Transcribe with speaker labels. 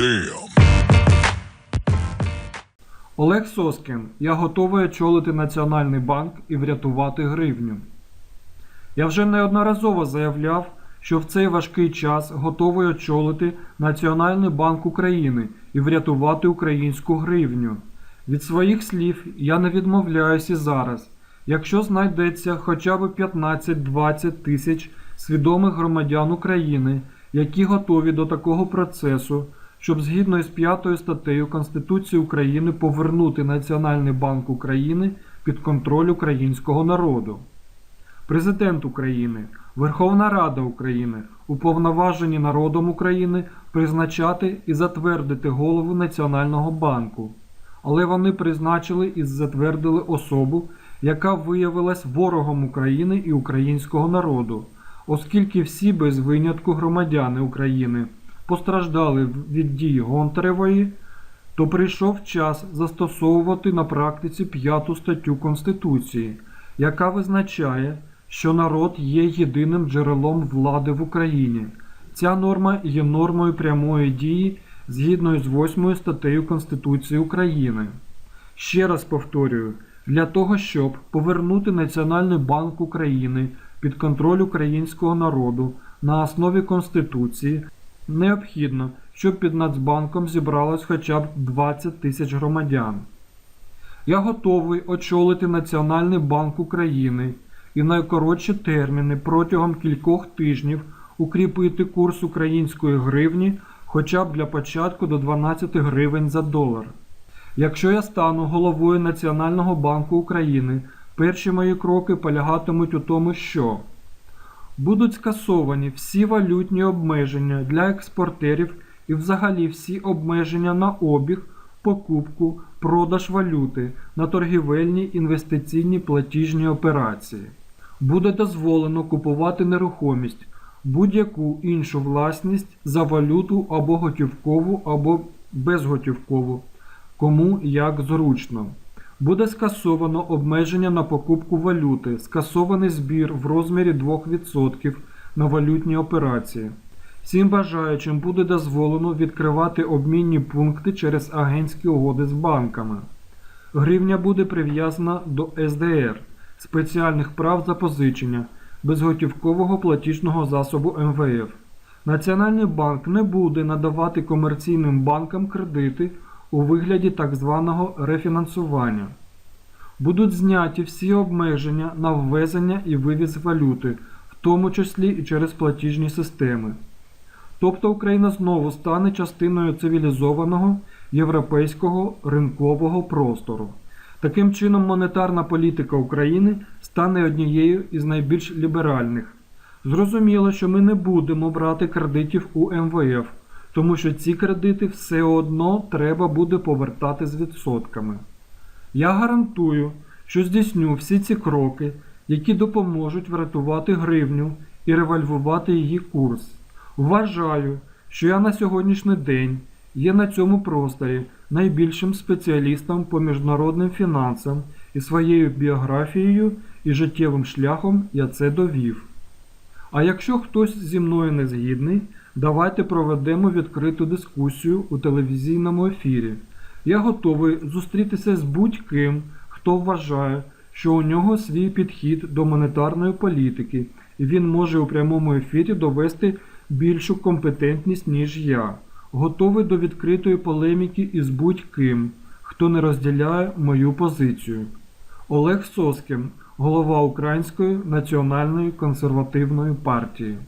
Speaker 1: Damn.
Speaker 2: Олег Соскін, я готовий очолити Національний банк і врятувати гривню. Я вже неодноразово заявляв, що в цей важкий час готовий очолити Національний банк України і врятувати українську гривню. Від своїх слів я не відмовляюсь і зараз. Якщо знайдеться хоча б 15-20 тисяч свідомих громадян України, які готові до такого процесу, щоб згідно із 5 статтею Конституції України повернути Національний банк України під контроль українського народу. Президент України, Верховна Рада України уповноважені народом України призначати і затвердити голову Національного банку. Але вони призначили і затвердили особу, яка виявилась ворогом України і українського народу, оскільки всі без винятку громадяни України постраждали від дій Гонтаревої, то прийшов час застосовувати на практиці п'яту статтю Конституції, яка визначає, що народ є єдиним джерелом влади в Україні. Ця норма є нормою прямої дії згідно з 8 статтею Конституції України. Ще раз повторюю, для того, щоб повернути Національний банк України під контроль українського народу на основі Конституції, необхідно, щоб під Нацбанком зібралось хоча б 20 тисяч громадян. Я готовий очолити Національний банк України і найкоротші терміни протягом кількох тижнів укріпити курс української гривні хоча б для початку до 12 гривень за долар. Якщо я стану головою Національного банку України, перші мої кроки полягатимуть у тому, що будуть скасовані всі валютні обмеження для експортерів і взагалі всі обмеження на обіг, покупку, продаж валюти на торгівельні інвестиційні платіжні операції. Буде дозволено купувати нерухомість, будь-яку іншу власність за валюту або готівкову, або безготівкову, кому як зручно. Буде скасовано обмеження на покупку валюти, скасований збір в розмірі 2% на валютні операції. Всім бажаючим буде дозволено відкривати обмінні пункти через агентські угоди з банками. Гривня буде прив'язана до СДР спеціальних прав запозичення безготівкового платіжного засобу МВФ. Національний банк не буде надавати комерційним банкам кредити у вигляді так званого рефінансування. Будуть зняті всі обмеження на ввезення і вивіз валюти, в тому числі і через платіжні системи. Тобто Україна знову стане частиною цивілізованого європейського ринкового простору. Таким чином, монетарна політика України стане однією із найбільш ліберальних. Зрозуміло, що ми не будемо брати кредитів у МВФ, тому що ці кредити все одно треба буде повертати з відсотками. Я гарантую, що здійсню всі ці кроки, які допоможуть врятувати гривню і револьвувати її курс. Вважаю, що я на сьогоднішній день є на цьому просторі найбільшим спеціалістом по міжнародним фінансам і своєю біографією і життєвим шляхом я це довів. А якщо хтось зі мною не згідний, давайте проведемо відкриту дискусію у телевізійному ефірі. Я готовий зустрітися з будь-ким, хто вважає, що у нього свій підхід до монетарної політики, і він може у прямому ефірі довести більшу компетентність, ніж я. Готовий до відкритої полеміки із будь-ким, хто не розділяє мою позицію. Олег Соскін, голова Української національної консервативної партії.